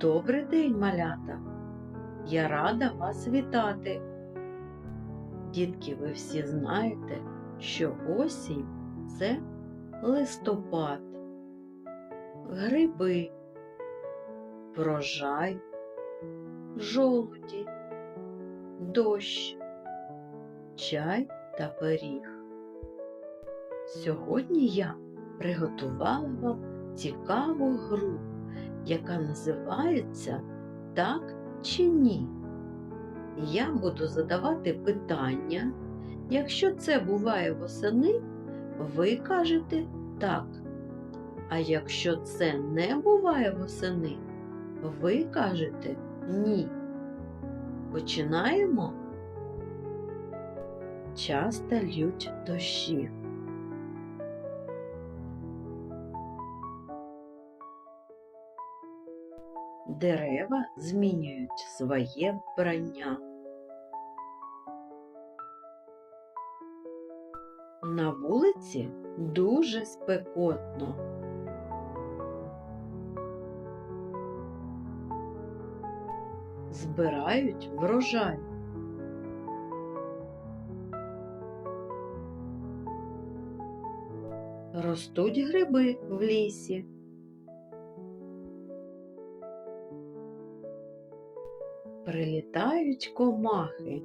Добрий день, малята! Я рада вас вітати. Дітки, ви всі знаєте, що осінь це листопад, гриби, врожай, жолуді, дощ, чай та пиріг. Сьогодні я приготувала вам цікаву гру, яка називається Так чи ні. Я буду задавати питання. Якщо це буває восени, ви кажете так. А якщо це не буває восени, ви кажете ні. Починаємо. Часто лють дощі. Дерева змінюють своє вбрання. На вулиці дуже спекотно. Збирають врожай. Ростуть гриби в лісі. Прилітають комахи.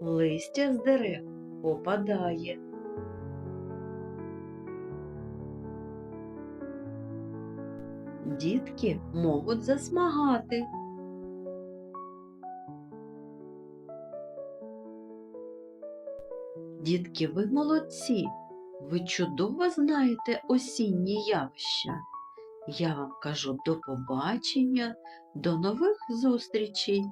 Листя з дерев опадає. Дітки можуть засмагати. Дітки, ви молодці. Ви чудово знаєте осінні явища. Я вам кажу до побачення, до нових зустрічей.